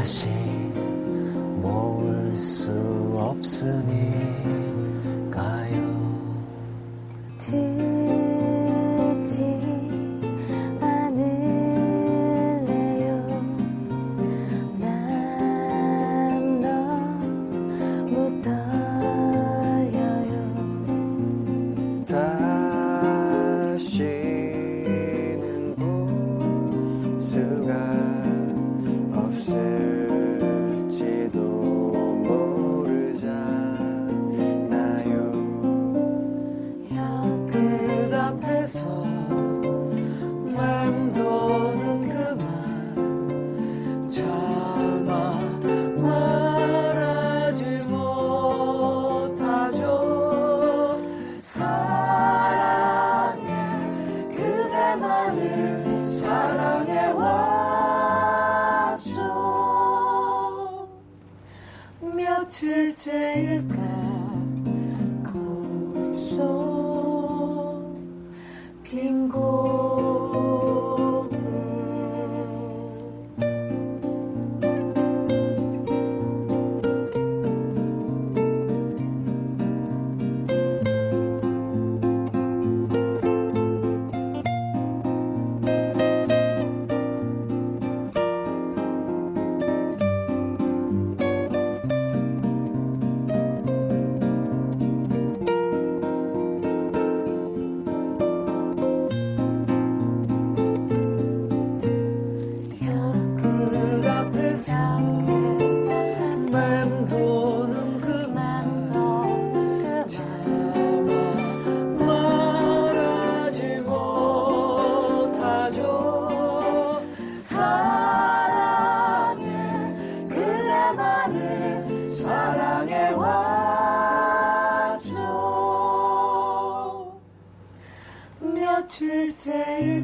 다시 모을 수 없으니. 며칠째일까 며칠째